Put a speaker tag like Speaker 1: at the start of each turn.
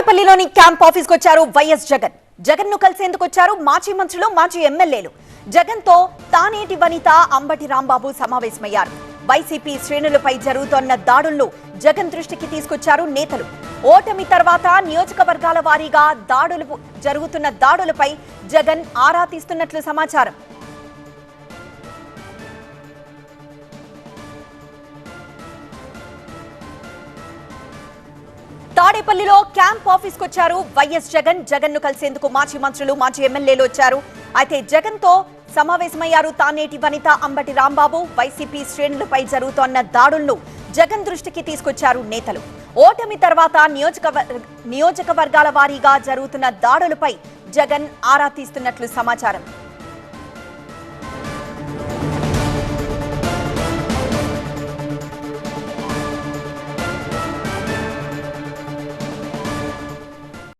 Speaker 1: తాడేపల్లిలోని క్యాంప్ ఆఫీస్కు వచ్చారు వైఎస్ జగన్. జగన్ను కలిసేందుకు వచ్చారు మాజీ మంత్రులు మాజీ ఎమ్మెల్యేలు. జగన్తో తానేటి వనిత అంబటి రాంబాబు సమావేశమయ్యారు. వైసీపీ శ్రేణులపై జరుగుతోన్న దాడులను జగన్ దృష్టికి తీసుకొచ్చారు నేతలు. ఓటమి తర్వాత నియోజకవర్గాల వారీగా దాడులు జరుగుతున్న దాడులపై జగన్ ఆరా తీస్తున్నట్లు సమాచారం. తాడేపల్లిలో క్యాంప్ ఆఫీస్కు వచ్చారు వైఎస్ జగన్. జగన్ను కలిసేందుకు మాజీ మంత్రులు మాజీ ఎమ్మెల్యేలు వచ్చారు. అయితే జగన్తో సమావేశమయ్యారు తానేటి వనిత అంబటి రాంబాబు. వైసీపీ శ్రేణులపై జరుగుతోన్న దాడులను జగన్ దృష్టికి తీసుకొచ్చారు నేతలు. ఓటమి తర్వాత నియోజకవర్గ నియోజకవర్గాల వారీగా జరుగుతున్న దాడులపై జగన్ ఆరా తీస్తున్నట్లు సమాచారం.